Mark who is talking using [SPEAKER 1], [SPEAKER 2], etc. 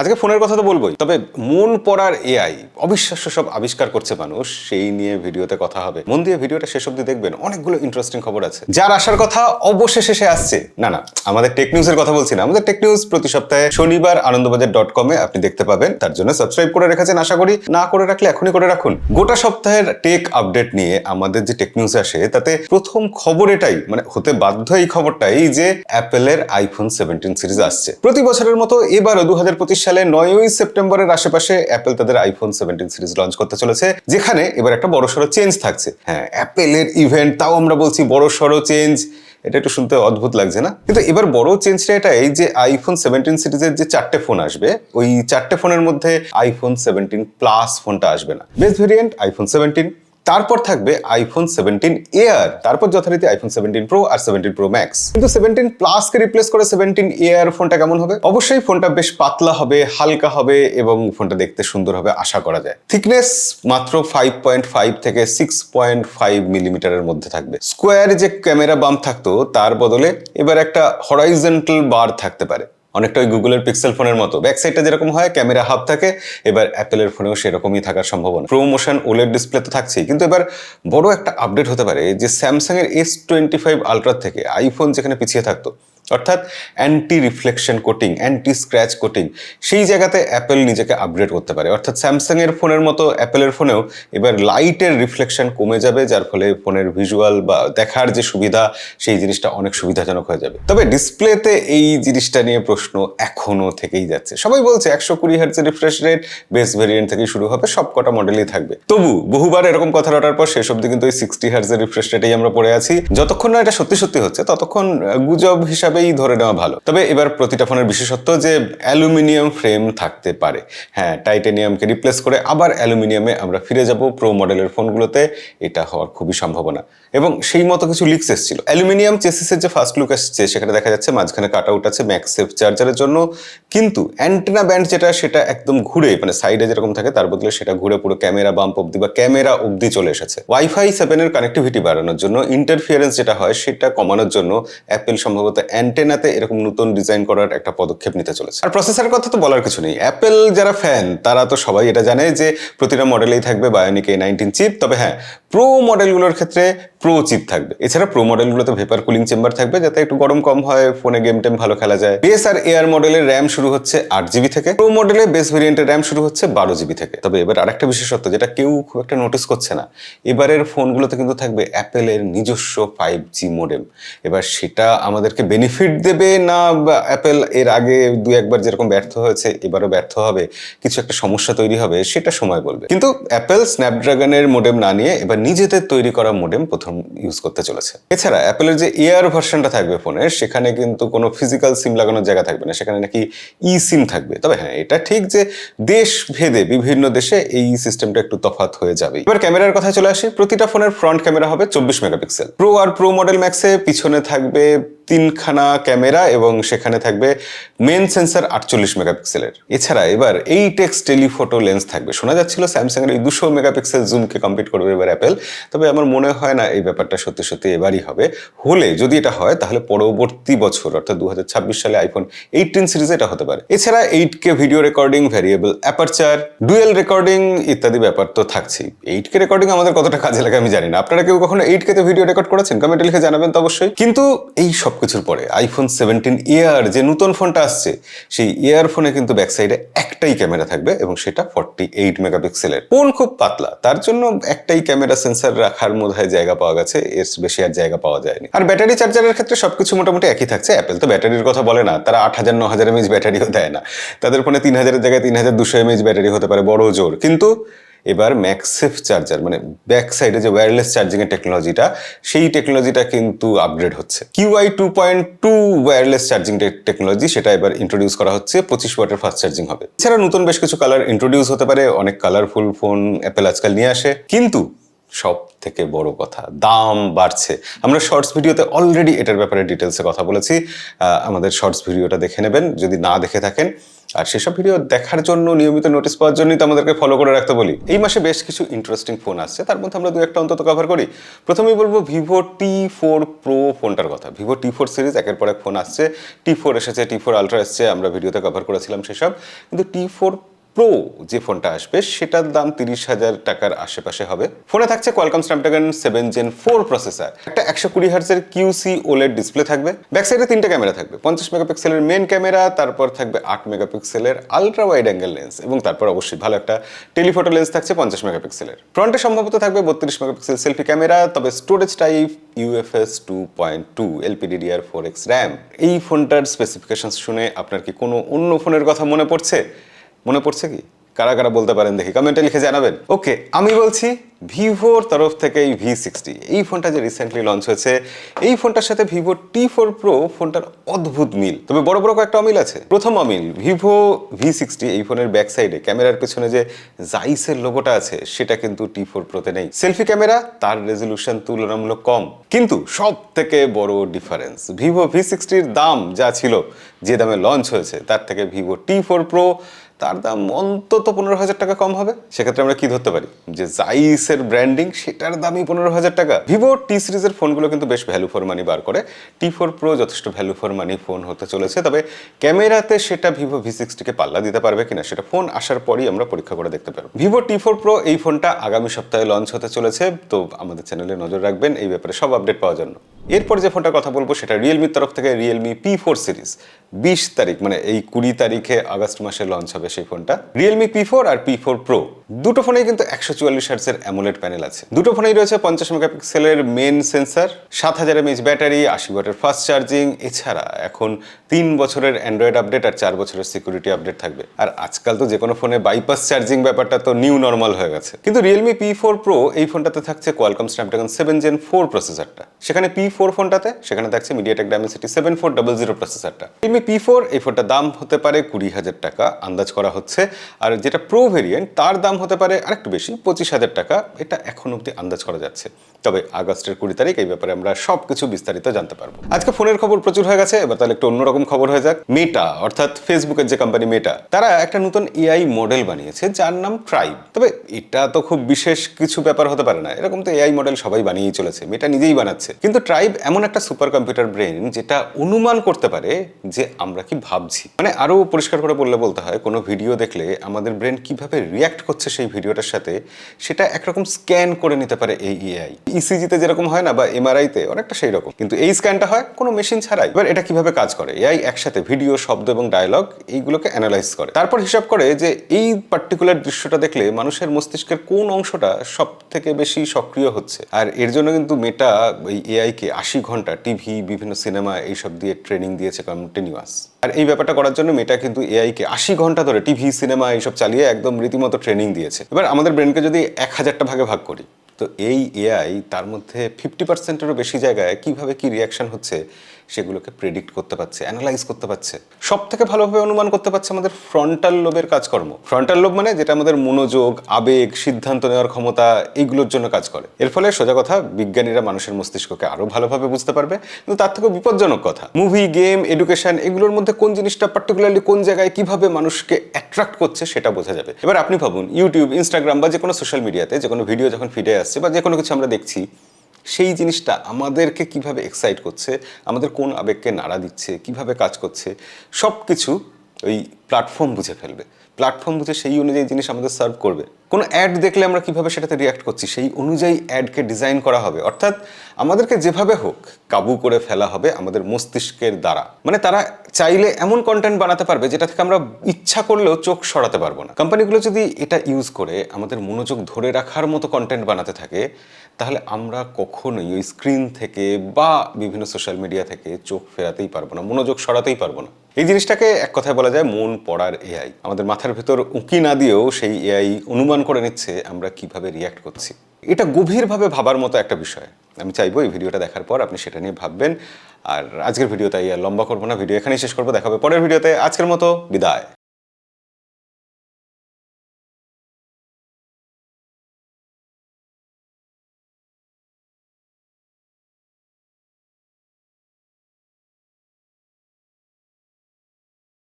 [SPEAKER 1] আজকে ফোনের কথা তো বলবোই। তবে মন পড়ার এআই অবিশ্বাস্য সব আবিষ্কার করছে মানুষ, সেই নিয়ে ভিডিওতে কথা হবে। মন দিয়ে ভিডিওটা শেষ অব্দি দেখবেন, অনেকগুলো ইন্টারেস্টিং খবর আছে। যার আসার কথা অবশেষে সে আসছে। না না, আমাদের টেক নিউজের কথা বলছি না। আমাদের টেক নিউজ প্রতি সপ্তাহে শনিবার আনন্দবাজার ডট কমে আপনি দেখতে পাবেন। তার জন্য সাবস্ক্রাইব করে রেখেছেন, আশা করি না করে রাখলে এখনই করে রাখুন। গোটা সপ্তাহের টেক আপডেট নিয়ে আমাদের যে টেক নিউজ আসে, তাতে প্রথম খবর এটাই মানে হতে বাধ্য এই খবরটাই যে অ্যাপেলের আইফোন সেভেন্টিন সিরিজ আসছে। প্রতি বছরের মতো এবারও দু হাজার পঁচিশ সালে নয়ই সেপ্টেম্বরের আশেপাশে অ্যাপেল তাদের আইফোন সেভেন্টিন সিরিজ লঞ্চ করতে চলেছে, যেখানে এবার একটা বড়সড় চেঞ্জ থাকছে। হ্যাঁ অ্যাপেলের ইভেন্ট তাও আমরা বলছি বড়সড় চেঞ্জ এটা একটু শুনতে অদ্ভুত লাগছে না? কিন্তু এবার বড় চেঞ্জটা এটাই যে আইফোন সেভেন্টিন সিরিজের যে চারটে ফোন আসবে, ওই চারটে ফোনের মধ্যে আইফোন সেভেন্টিন প্লাস ফোনটা আসবে না। বেস্ট ভেরিয়েন্ট আইফোন সেভেন্টিন তারপর থাকবে আইফোন সেভেন্টিন এয়ার তারপর যথারীতি আইফোন সেভেন্টিন প্রো আর সেভেন্টিন প্রো ম্যাক্স কিন্তু সেভেন্টিন প্লাসকে রিপ্লেস করে সেভেন্টিন এয়ার ফোনটা কেমন হবে? অবশ্যই ফোনটা বেশ পাতলা হবে, হালকা হবে এবং ফোনটা দেখতে সুন্দর হবে, আশা করা যায়। থিকনেস মাত্র ফাইভ পয়েন্ট ফাইভ থেকে সিক্স পয়েন্ট ফাইভ মিলিমিটারের মধ্যে থাকবে। স্কোয়ার যে ক্যামেরা বাম থাকতো, তার বদলে এবার একটা হরাইজেন্টাল বার থাকতে পারে। অনেকটা ওই গুগলের পিক্সেল ফোনের মতো। ব্যাক সাইডটা যেরকম হয় ক্যামেরা হাফ থাকে, এবার অ্যাপেলের ফোনেও সেরকমই থাকার সম্ভাবনা। প্রোমোশন ওলের ডিসপ্লে তো থাকছেই, কিন্তু এবার বড় একটা আপডেট হতে পারে, যে স্যামসাংয়ের এস টোয়েন্টি ফাইভ আলট্রার থেকে আইফোন যেখানে পিছিয়ে থাকতো অর্থাৎ anti reflection coating anti scratch coating সেই জায়গাতে অ্যাপেল নিজেকে আপগ্রেড করতে পারে। অর্থাৎ স্যামসাং এর ফোনের মতো অ্যাপেলের ফোনেও এবার লাইটের রিফ্লেকশন কমে যাবে, যার ফলে ফোনের ভিজুয়াল বা দেখার যে সুবিধা, সেই জিনিসটা অনেক সুবিধাজনক হয়ে যাবে। তবে ডিসপ্লেতে এই জিনিসটা নিয়ে প্রশ্ন এখনও থেকেই যাচ্ছে। সবাই বলছে একশো কুড়ি হার্টসের রিফ্রেশ রেট বেস ভেরিয়েন্ট থেকে শুরু হবে সব কটা মডেলই থাকবে। তবু বহুবার এরকম কথা রটার পর শেষ অব্দি কিন্তু ওই সিক্সটি হার্টসের রিফ্রেশ রেটেই আমরা পড়ে আছি। যতক্ষণ না এটা সত্যি সত্যি হচ্ছে, ততক্ষণ গুজব গুজব হিসাবেই ধরে নেওয়া ভালো। তবে এবার প্রতিটা ফোনের বিশেষত্ব যে অ্যালুমিনিয়াম ফ্রেম থাকতে পারে। হ্যাঁ টাইটেনিয়ামকে রিপ্লেস করে আবার অ্যালুমিনিয়ামে আমরা ফিরে যাব প্রো মডেলের ফোনগুলোতে। এটা হওয়ার খুবই সম্ভাবনা। এবং সেই মতো কিছু লিক্স এসেছিল। অ্যালুমিনিয়াম চেসিসের যে ফার্স্ট লুক আসছে সেখানে দেখা যাচ্ছে মাঝখানে কাট আউট আছে ম্যাক্সেফ চার্জারের জন্য। কিন্তু অ্যান্টেনা ব্যান্ড যেটা, সেটা একদম ঘুরে মানে সাইডে যেরকম থাকে, তার বদলে সেটা ঘুরে পুরো ক্যামেরা বাম্প অব্দি বা ক্যামেরা অব্দি চলে এসেছে। ওয়াইফাই সেভেনের কানেক্টিভিটি বাড়ানোর জন্য ইন্টারফিয়ারেন্স যেটা হয়, সেটা কমানোর জন্য অ্যাপেল সম্ভবত অ্যান্টেনাতে এরকম নতুন ডিজাইন করার একটা পদক্ষেপ নিতে চলেছে। আর প্রসেসরের কথা তো বলার কিছু নেই। অ্যাপেল যারা ফ্যান তারা তো সবাই এটা জানে যে প্রতিটা মডেলেই থাকবে বায়োনিক এ নাইনটিন চিপ তবে হ্যাঁ প্রো মডেলগুলোর ক্ষেত্রে প্রো চিপ থাকবে। এছাড়া প্রো মডেলগুলোতে ভেপার কুলিং চেম্বার থাকবে যাতে একটু গরম কম হয় ফোনে গেম টেম ভালো খেলা যায়। বেস আর এয়ার মডেলের র্যাম শুরু হচ্ছে আট জিবি থেকে। প্রো মডেলে বেস ভেরিয়েন্টের র্যাম শুরু হচ্ছে বারো জিবি থেকে। তবে এবার আরেকটা বিশেষত্ব, যেটা কেউ খুব একটা নোটিস করছে না, এবারের ফোনগুলোতে কিন্তু থাকবে অ্যাপেলের নিজস্ব ফাইভ জি মোডেম এবার সেটা আমাদেরকে বেনিফিট দেবে না অ্যাপেল এর আগে দু একবার যেরকম ব্যর্থ হয়েছে, এবারও ব্যর্থ হবে, কিছু একটা সমস্যা তৈরি হবে, সেটা সময় বলবে। কিন্তু অ্যাপেল স্ন্যাপড্রাগনের মোডেম না নিয়ে এবার নিজেদের তৈরি করা মোডেম প্রথম ইউজ করতে চলেছে। এছাড়া অ্যাপেলের যে এয়ার ভার্সনটা থাকবে ফোনের সেখানে কিন্তু কোনো ফিজিক্যাল সিম লাগানোর জায়গা থাকবে না, সেখানে নাকি ই সিম থাকবে। তবে হ্যাঁ এটা ঠিক যে দেশ ভেদে বিভিন্ন দেশে এই সিস্টেমটা একটু তফাৎ হয়ে যাবে। এবার ক্যামেরার কথা চলে আসি। প্রতিটা ফোনের ফ্রন্ট ক্যামেরা হবে চব্বিশ মেগাপিক্সেল। প্রো আর প্রো মডেল ম্যাক্সে পিছনে থাকবে তিনখানা ক্যামেরা এবং সেখানে থাকবে মেন সেন্সার আটচল্লিশ মেগাপিক্সেলের। এছাড়া এবার এইট টেক্স টেলিফোটো লেন্স থাকবে। শোনা যাচ্ছিল স্যামসাং এর এই দুশো মেগাপিক্সেল জুমকে কমপ্লিট করবে এবার অ্যাপেল তবে আমার মনে হয় না এই ব্যাপারটা সত্যি সত্যি এবারই হবে। হলে যদি এটা হয়, তাহলে পরবর্তী বছর, অর্থাৎ দু হাজার ছাব্বিশ সালে আইফোন এইটিন সিরিজে এটা হতে পারে। এছাড়া eight K video recording variable aperture dual recording ইত্যাদি ব্যাপার তো থাকছেই। এইট কে রেকর্ডিং আমাদের কতটা কাজে লাগে আমি জানি না। আপনারা কেউ কখনো এইট কে ভিডিও রেকর্ড করেছেন? কমেন্টে লিখে জানাবেন তো অবশ্যই। কিন্তু এই সব কিছুর পরে। আইফোন সেভেন্টিন এয়ার যে নতুন ফোনটা আসছে, সেই এয়ার ফোনে কিন্তু ব্যাক সাইডে একটাই ক্যামেরা থাকবে এবং সেটা ফর্টি এইট মেগাপিক্সেলের ফোন খুব পাতলা, তার জন্য একটাই ক্যামেরা সেন্সার রাখার মধ্যে জায়গা পাওয়া গেছে, এর বেশি আর জায়গা পাওয়া যায়নি। আর ব্যাটারি চার্জারের ক্ষেত্রে সবকিছু মোটামুটি একই থাকছে অ্যাপেল তো ব্যাটারির কথা বলে না, তারা আট হাজার, ন হাজার এমএইচ ব্যাটারিও দেয় না। তাদের ফোনে তিন হাজারের জায়গায় তিন হাজার দুশো এমএইচ ব্যাটারি হতে পারে, বড় জোর। কিন্তু এবার ম্যাক্সেফ চার্জার মানে ব্যাক সাইডে যে ওয়্যারলেস চার্জিং এর টেকনোলজিটা সেই টেকনোলজিটা কিন্তু আপগ্রেড হচ্ছে। Qi two point two wireless charging technology সেটা এবার ইন্ট্রোডিউস করা হচ্ছে, পঁচিশ ওয়াটের ফাস্ট চার্জিং হবে। এছাড়া নতুন বেশ কিছু কালার ইন্ট্রোডিউস হতে পারে, অনেক কালারফুল ফোন অ্যাপেল আজকাল নিয়ে আসে। কিন্তু সব থেকে বড় কথা, দাম বাড়ছে। আমরা শর্টস ভিডিওতে অলরেডি এটার ব্যাপারে ডিটেলসে কথা বলেছি। আমাদের শর্টস ভিডিওটা দেখে নেবেন, যদি না দেখে থাকেন। আর সেসব ভিডিও দেখার জন্য নিয়মিত নোটিস পাওয়ার জন্যই তো আমাদেরকে ফলো করে রাখতে বলি। এই মাসে বেশ কিছু ইন্টারেস্টিং ফোন আসছে, তার মধ্যে আমরা দু একটা অন্তত কভার করি। প্রথমেই বলব ভিভো টি ফোর প্রো ফোনটার কথা। ভিভো টি ফোর সিরিজ একের পর এক ফোন আসছে। টি ফোর এসেছে টি ফোর আলট্রা এসেছে, আমরা ভিডিওতে কভার করেছিলাম সেসব। কিন্তু টি ফোর প্রো যে ফোনটা আসবে, সেটার দাম তিরিশ হাজার টাকার আশেপাশে হবে। ফোনে থাকছে Qualcomm Snapdragon seven Gen four processor একটা একশো কুড়ি হার্সের কিউসি ওলেড ডিসপ্লে থাকবে। ব্যাক সাইডে তিনটে ক্যামেরা থাকবে। পঞ্চাশ মেগাপিক্সেলের মেন ক্যামেরা তারপর থাকবে আট মেগাপিক্সেলের আলট্রা ওয়াইড অ্যাঙ্গেল লেন্স এবং তারপর অবশ্যই ভালো একটা টেলিফোটো লেন্স থাকছে পঞ্চাশ মেগাপিক্সেলের ফ্রন্টে সম্ভবত থাকবে বত্রিশ মেগাপিক্সেল সেলফি ক্যামেরা তবে storage type UFS two point two LPDDR four X RAM এই ফোনটার স্পেসিফিকেশন শুনে আপনার কি কোনো অন্য ফোনের কথা মনে পড়ছে? মনে পড়ছে কি? কারা কারা বলতে পারেন দেখি কমেন্টে লিখে জানাবেন। ওকে আমি বলছি ভিভোর তরফ থেকে এই ভি সিক্সটি, এই ফোনটা যে রিসেন্টলি লঞ্চ হয়েছে, এই ফোনটার সাথে ভিভো টি ফোর প্রো ফোনটার অদ্ভুত মিল। তবে বড় বড় কয়েকটা অমিল আছে। প্রথম অমিল, ভিভো ভি সিক্সটি, এই ফোনের ব্যাক সাইডে ক্যামেরার পেছনে যে জাইসের লোগোটা আছে, সেটা কিন্তু টি ফোর প্রোতে নেই। সেলফি ক্যামেরা তার রেজলিউশন তুলনামূলক কম। কিন্তু সব থেকে বড় ডিফারেন্স ভিভো ভি সিক্সটির দাম যা ছিল, যে দামে লঞ্চ হয়েছে, তার থেকে ভিভো টি ফোর প্রো তার দাম অন্তত পনেরো হাজার টাকা কম হবে। সেক্ষেত্রে আমরা কি ধরতে পারি? যে জাইসের ব্র্যান্ডিং সেটার দামই পনেরো হাজার টাকা। ভিভো টি সিরিজের ফোনগুলো কিন্তু বেশ ভ্যালু ফর মানি বার করে। টি ফোর প্রো যথেষ্ট ভ্যালু ফর মানি ফোন হতে চলেছে। তবে ক্যামেরাতে সেটা ভিভো ভি সিক্সটিকে পাল্লা দিতে পারবে কিনা, সেটা ফোন আসার পরই আমরা পরীক্ষা করে দেখতে পারব। ভিভো টি ফোর প্রো এই ফোনটা আগামী সপ্তাহে লঞ্চ হতে চলেছে। তো আমাদের চ্যানেলে নজর রাখবেন, এই ব্যাপারে সব আপডেট পাওয়ার জন্য। এরপর যে ফোনটার কথা বলব, সেটা রিয়েলমির তরফ থেকে রিয়েলমি পি ফোর সিরিজ বিশ তারিখ মানে এই কুড়ি তারিখে আগস্ট মাসে লঞ্চ হবে সেই ফোনটা। রিয়েলমি পি ফোর আর পি ফোর প্রো দুটো ফোনেই কিন্তু একশো চুয়াল্লিশ হার্সের অ্যামোলেড প্যানেল আছে। দুটো ফোনেই রয়েছে পঞ্চাশ মেগাপিক্সেলের মেন সেন্সার সাত হাজার এমএইচ ব্যাটারি আশি ওয়াটের ফাস্ট চার্জিং এছাড়া এখন তিন বছরের অ্যান্ড্রয়েড আপডেট আর চার বছরের সিকিউরিটি আপডেট থাকবে। আর আজকাল তো যে কোনো ফোনে বাইপাস চার্জিং ব্যাপারটা তো নিউ নর্মাল হয়ে গেছে। কিন্তু রিয়েলমি পি ফোর প্রো এই ফোনটাতে থাকছে Qualcomm Snapdragon seven Gen four প্রসেসরটা সেখানে পি ফোর ফোনটাতে, সেখানে থাকছে MediaTek Dimensity seven four double zero প্রসেসরটা Realme P four এই ফোনটার দাম হতে পারে কুড়ি হাজার টাকা, আন্দাজ করা হচ্ছে। আর যেটা প্রো ভেরিয়েন্ট তার দাম হতে পারে আরেকটু বেশি, পঁচিশ হাজার টাকা, এটা এখন অব্দি আন্দাজ করা যাচ্ছে। তবে আগস্টের কুড়ি তারিখ, এই ব্যাপারে আমরা সব কিছু বিস্তারিত জানতে পারব। আজকে ফোনের খবর প্রচুর হয়ে গেছে, এবার তাহলে একটু অন্যরকম খবর হয়ে যাক। মেটা অর্থাৎ ফেসবুকের যে কোম্পানি মেটা তারা একটা নতুন এআই মডেল বানিয়েছে, যার নাম ট্রাইব তবে এটা তো খুব বিশেষ কিছু ব্যাপার হতে পারে না, এরকম তো এআই মডেল সবাই বানিয়েই চলেছে মেটা নিজেই বানাচ্ছে। কিন্তু ট্রাইব এমন একটা সুপার কম্পিউটার ব্রেন যেটা অনুমান করতে পারে যে আমরা কি ভাবছি। মানে আরও পরিষ্কার করে বললে বলতে হয়, কোনো ভিডিও দেখলে আমাদের ব্রেন কীভাবে রিয়াক্ট করছে সেই ভিডিওটার সাথে সেটা একরকম স্ক্যান করে নিতে পারে এই এআই ইসিজিতে যেরকম হয় না বা এমআরআইতে অনেকটা সেই রকম। কিন্তু এই স্ক্যানটা হয় কোনো মেশিন ছাড়াই। এবার এটা কীভাবে কাজ করে? এআই একসাথে ভিডিও শব্দ এবং ডায়লগ এইগুলোকে অ্যানালাইজ করে। তারপর হিসাব করে যে এই পার্টিকুলার দৃশ্যটা দেখলে মানুষের মস্তিষ্কের কোন অংশটা সব থেকে বেশি সক্রিয় হচ্ছে। আর এর জন্য কিন্তু মেটা এই এআইকে আশি ঘণ্টা টিভি, বিভিন্ন সিনেমা এইসব দিয়ে ট্রেনিং দিয়েছে কন্টিনিউয়াস আর এই ব্যাপারটা করার জন্য মেটা কিন্তু এআইকে আশি ঘণ্টা ধরে টিভি, সিনেমা এইসব চালিয়ে একদম রীতিমতো ট্রেনিং দিয়েছে। এবার আমাদের ব্রেনকে যদি এক হাজারটা ভাগে ভাগ করি, তো এই এআই তার মধ্যে ফিফটি পার্সেন্টেরও বেশি জায়গায় কীভাবে কি রিয়াকশন হচ্ছে সেগুলোকে প্রেডিক্ট করতে পারছে অ্যানালাইজ করতে পারছে। সব থেকে ভালোভাবে অনুমান করতে পারছে আমাদের ফ্রন্টাল লোবের কাজকর্ম। ফ্রন্টাল লোব মানে যেটা আমাদের মনোযোগ, আবেগ, সিদ্ধান্ত নেওয়ার ক্ষমতা, এইগুলোর জন্য কাজ করে। এর ফলে সোজা কথা, বিজ্ঞানীরা মানুষের মস্তিষ্ককে আরও ভালোভাবে বুঝতে পারবে, কিন্তু তার থেকেও বিপজ্জনক কথা। মুভি গেম এডুকেশন এগুলোর মধ্যে কোন জিনিসটা পার্টিকুলারলি কোন জায়গায় কীভাবে মানুষকে অ্যাট্রাক্ট করছে সেটা বোঝা যাবে। এবার আপনি ভাবুন ইউটিউব ইনস্টাগ্রাম বা যে কোনো সোশ্যাল মিডিয়াতে যে কোনো ভিডিও যখন ফিডে আসছে বা যে কোনো কিছু আমরা দেখছি সেই জিনিসটা আমাদেরকে কীভাবে এক্সাইট করছে, আমাদের কোন আবেগকে নাড়া দিচ্ছে, কীভাবে কাজ করছে সব কিছু ওই প্ল্যাটফর্ম বুঝে ফেলবে। প্ল্যাটফর্ম বুঝে সেই অনুযায়ী জিনিস আমাদের সার্ভ করবে। কোনো অ্যাড দেখলে আমরা কীভাবে সেটাতে রিয়াক্ট করছি, সেই অনুযায়ী অ্যাডকে ডিজাইন করা হবে। অর্থাৎ আমাদেরকে যেভাবে হোক কাবু করে ফেলা হবে আমাদের মস্তিষ্কের দ্বারা। মানে তারা চাইলে এমন কন্টেন্ট বানাতে পারবে যেটা থেকে আমরা ইচ্ছা করলেও চোখ সরাতে পারব না। কোম্পানিগুলো যদি এটা ইউজ করে, আমাদের মনোযোগ ধরে রাখার মতো কন্টেন্ট বানাতে থাকে, তাহলে আমরা কখনোই ওই স্ক্রিন থেকে বা বিভিন্ন সোশ্যাল মিডিয়া থেকে চোখ ফেরাতেই পারব না, মনোযোগ সরাতেই পারব না। এই জিনিসটাকে এক কথায় বলা যায় মন পড়ার এআই আমাদের মাথার ভেতর উঁকি না দিয়েও সেই এআই অনুমান করে নিচ্ছে আমরা কীভাবে রিয়াক্ট করছি। এটা গভীরভাবে ভাবার মতো একটা বিষয়। আমি চাইব এই ভিডিওটা দেখার পর আপনি সেটা নিয়ে ভাববেন। আর আজকের ভিডিও তাই আর লম্বা করব না। ভিডিও এখানেই শেষ করব। দেখাবে পরের ভিডিওতে। আজকের মতো বিদায়।